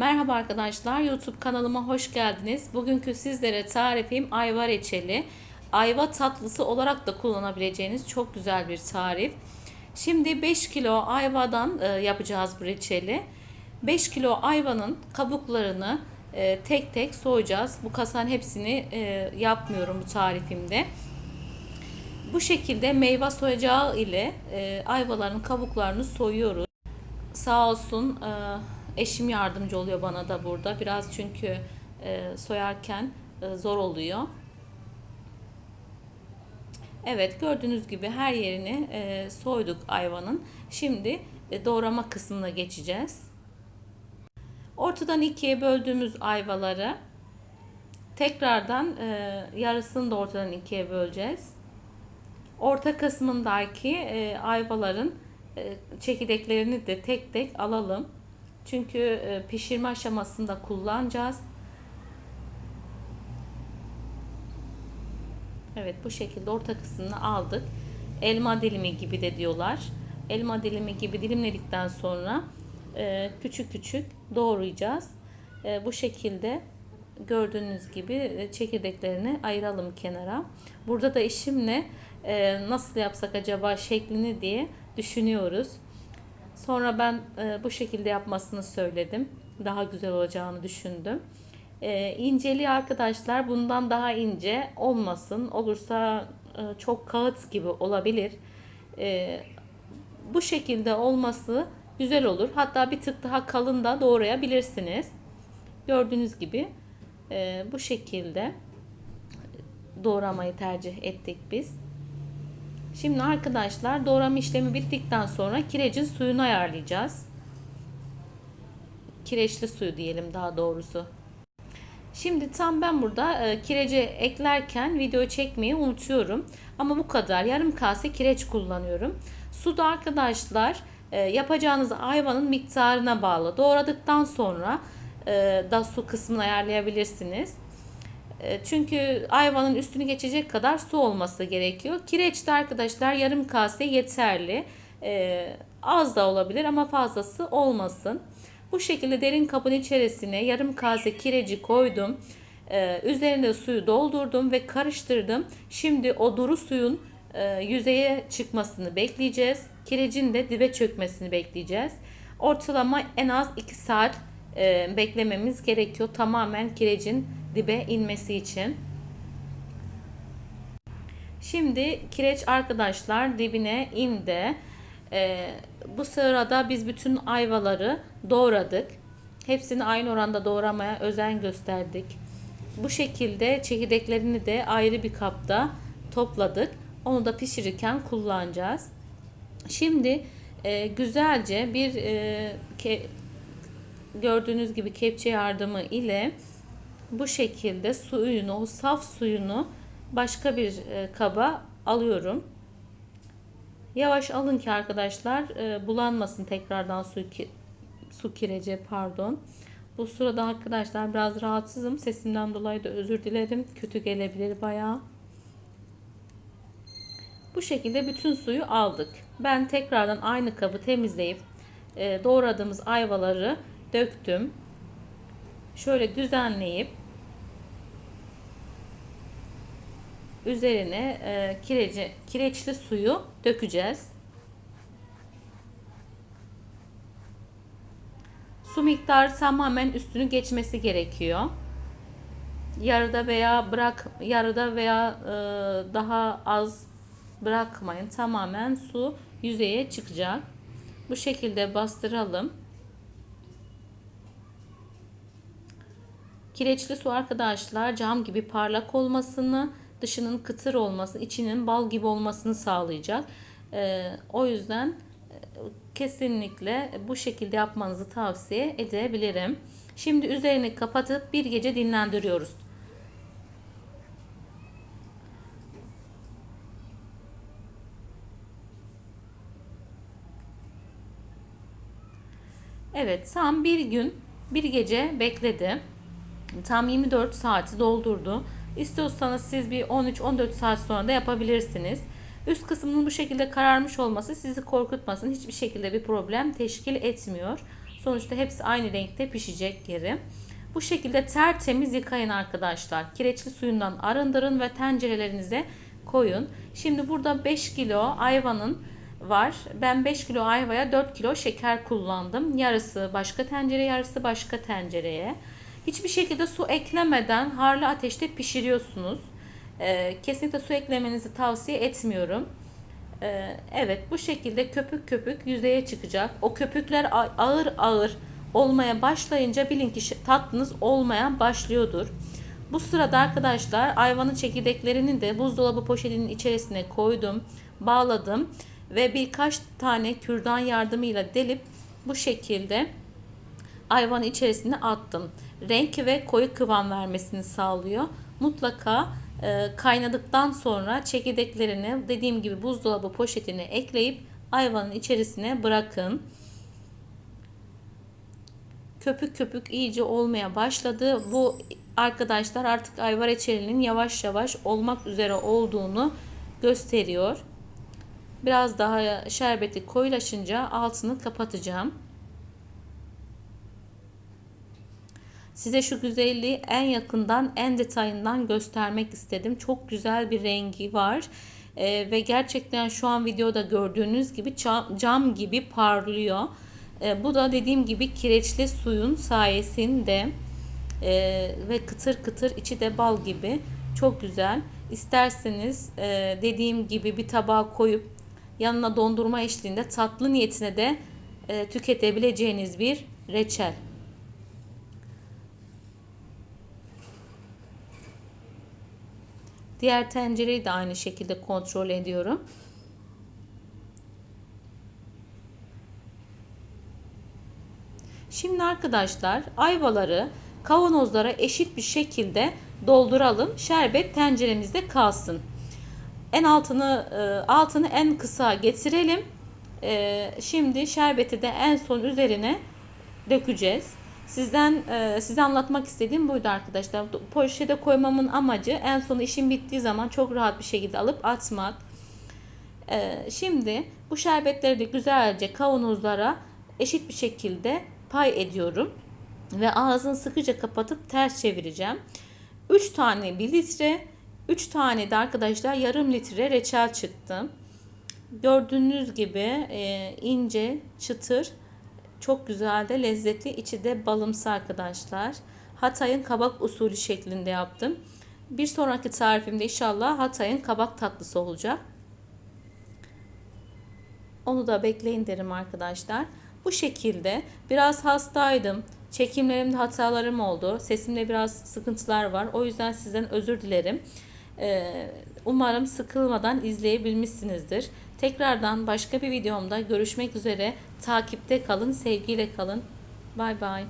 Merhaba arkadaşlar, YouTube kanalıma hoş geldiniz. Bugünkü sizlere tarifim ayva reçeli. Ayva tatlısı olarak da kullanabileceğiniz çok güzel bir tarif. Şimdi 5 kilo ayvadan e, yapacağız bu reçeli. 5 kilo ayvanın kabuklarını e, tek tek soyacağız. Bu kasan hepsini e, yapmıyorum bu tarifimde. Bu şekilde meyve soyacağı ile ayvaların kabuklarını soyuyoruz. Sağ olsun eşim yardımcı oluyor bana da burada. Biraz çünkü e, soyarken e, zor oluyor. Evet gördüğünüz gibi her yerini e, soyduk ayvanın. Şimdi e, doğrama kısmına geçeceğiz. Ortadan ikiye böldüğümüz ayvaları tekrardan e, yarısını da ortadan ikiye böleceğiz. Orta kısmındaki e, ayvaların e, çekirdeklerini de tek tek alalım. Çünkü e, pişirme aşamasında kullanacağız. Evet bu şekilde orta kısmını aldık. Elma dilimi gibi de diyorlar. Elma dilimi gibi dilimledikten sonra e, küçük küçük doğrayacağız. E, bu şekilde gördüğünüz gibi çekirdeklerini ayıralım kenara. Burada da eşimle nasıl yapsak acaba şeklini diye düşünüyoruz. Sonra ben e, bu şekilde yapmasını söyledim. Daha güzel olacağını düşündüm. E, inceliği arkadaşlar bundan daha ince olmasın. Olursa e, çok kağıt gibi olabilir. E, bu şekilde olması güzel olur. Hatta bir tık daha kalın da doğrayabilirsiniz. Gördüğünüz gibi e, bu şekilde doğramayı tercih ettik biz. Şimdi arkadaşlar doğrama işlemi bittikten sonra kirecin suyunu ayarlayacağız. Kireçli suyu diyelim daha doğrusu. Şimdi tam ben burada e, kireci eklerken video çekmeyi unutuyorum. Ama bu kadar yarım kase kireç kullanıyorum. Suda arkadaşlar e, yapacağınız ayvanın miktarına bağlı. Doğradıktan sonra e, da su kısmını ayarlayabilirsiniz. E, çünkü ayvanın üstünü geçecek kadar su olması gerekiyor. Kireçte arkadaşlar yarım kase yeterli. Ee, az da olabilir ama fazlası olmasın. Bu şekilde derin kabın içerisine yarım kase kireci koydum. Ee, üzerine suyu doldurdum ve karıştırdım. Şimdi o duru suyun e, yüzeye çıkmasını bekleyeceğiz. Kirecin de dibe çökmesini bekleyeceğiz. Ortalama en az 2 saat e, beklememiz gerekiyor. Tamamen kirecin dibe inmesi için. Şimdi kireç arkadaşlar dibine indi. Ee, bu sırada biz bütün ayvaları doğradık. Hepsini aynı oranda doğramaya özen gösterdik. Bu şekilde çekirdeklerini de ayrı bir kapta topladık. Onu da pişirirken kullanacağız. Şimdi e, güzelce bir e, ke, gördüğünüz gibi kepçe yardımı ile bu şekilde suyunu, o saf suyunu başka bir e, kaba alıyorum. Yavaş alın ki arkadaşlar e, bulanmasın tekrardan su, ki, su kireci pardon. Bu sırada arkadaşlar biraz rahatsızım. Sesimden dolayı da özür dilerim. Kötü gelebilir bayağı. Bu şekilde bütün suyu aldık. Ben tekrardan aynı kabı temizleyip e, doğradığımız ayvaları döktüm. Şöyle düzenleyip üzerine e, kireci, kireçli suyu dökeceğiz. Su miktarı tamamen üstünü geçmesi gerekiyor. Yarıda veya bırak yarıda veya e, daha az bırakmayın. Tamamen su yüzeye çıkacak. Bu şekilde bastıralım. Kireçli su arkadaşlar cam gibi parlak olmasını dışının kıtır olması, içinin bal gibi olmasını sağlayacak. E, o yüzden e, kesinlikle bu şekilde yapmanızı tavsiye edebilirim. Şimdi üzerini kapatıp bir gece dinlendiriyoruz. Evet tam bir gün bir gece bekledi. Tam 24 saati doldurdu. İstiyorsanız siz bir 13-14 saat sonra da yapabilirsiniz. Üst kısmının bu şekilde kararmış olması sizi korkutmasın. Hiçbir şekilde bir problem teşkil etmiyor. Sonuçta hepsi aynı renkte pişecek yeri. Bu şekilde tertemiz yıkayın arkadaşlar. Kireçli suyundan arındırın ve tencerelerinize koyun. Şimdi burada 5 kilo ayvanın var. Ben 5 kilo ayvaya 4 kilo şeker kullandım. Yarısı başka tencere, yarısı başka tencereye. Hiçbir şekilde su eklemeden harlı ateşte pişiriyorsunuz. Ee, kesinlikle su eklemenizi tavsiye etmiyorum. Ee, evet bu şekilde köpük köpük yüzeye çıkacak. O köpükler ağır ağır olmaya başlayınca bilin ki tatlınız olmaya başlıyordur. Bu sırada arkadaşlar ayvanın çekirdeklerini de buzdolabı poşetinin içerisine koydum, bağladım ve birkaç tane kürdan yardımıyla delip bu şekilde ayvanın içerisine attım. Renk ve koyu kıvam vermesini sağlıyor. Mutlaka e, kaynadıktan sonra çekirdeklerini dediğim gibi buzdolabı poşetine ekleyip ayvanın içerisine bırakın. Köpük köpük iyice olmaya başladı. Bu arkadaşlar artık ayva reçelinin yavaş yavaş olmak üzere olduğunu gösteriyor. Biraz daha şerbeti koyulaşınca altını kapatacağım. Size şu güzelliği en yakından, en detayından göstermek istedim. Çok güzel bir rengi var. Ee, ve gerçekten şu an videoda gördüğünüz gibi cam, cam gibi parlıyor. Ee, bu da dediğim gibi kireçli suyun sayesinde e, ve kıtır kıtır içi de bal gibi çok güzel. İsterseniz e, dediğim gibi bir tabağa koyup yanına dondurma eşliğinde tatlı niyetine de e, tüketebileceğiniz bir reçel. Diğer tencereyi de aynı şekilde kontrol ediyorum. Şimdi arkadaşlar ayvaları kavanozlara eşit bir şekilde dolduralım. Şerbet tenceremizde kalsın. En altını e, altını en kısa getirelim. E, şimdi şerbeti de en son üzerine dökeceğiz. Sizden e, size anlatmak istediğim buydu arkadaşlar. Poşete koymamın amacı en son işim bittiği zaman çok rahat bir şekilde alıp atmak. E, şimdi bu şerbetleri de güzelce kavanozlara eşit bir şekilde pay ediyorum. Ve ağzını sıkıca kapatıp ters çevireceğim. 3 tane 1 litre, 3 tane de arkadaşlar yarım litre reçel çıktı. Gördüğünüz gibi e, ince, çıtır çok güzel de lezzetli. İçi de balımsı arkadaşlar. Hatay'ın kabak usulü şeklinde yaptım. Bir sonraki tarifimde inşallah Hatay'ın kabak tatlısı olacak. Onu da bekleyin derim arkadaşlar. Bu şekilde biraz hastaydım. Çekimlerimde hatalarım oldu. Sesimde biraz sıkıntılar var. O yüzden sizden özür dilerim. Ee, umarım sıkılmadan izleyebilmişsinizdir. Tekrardan başka bir videomda görüşmek üzere. Takipte kalın, sevgiyle kalın. Bay bay.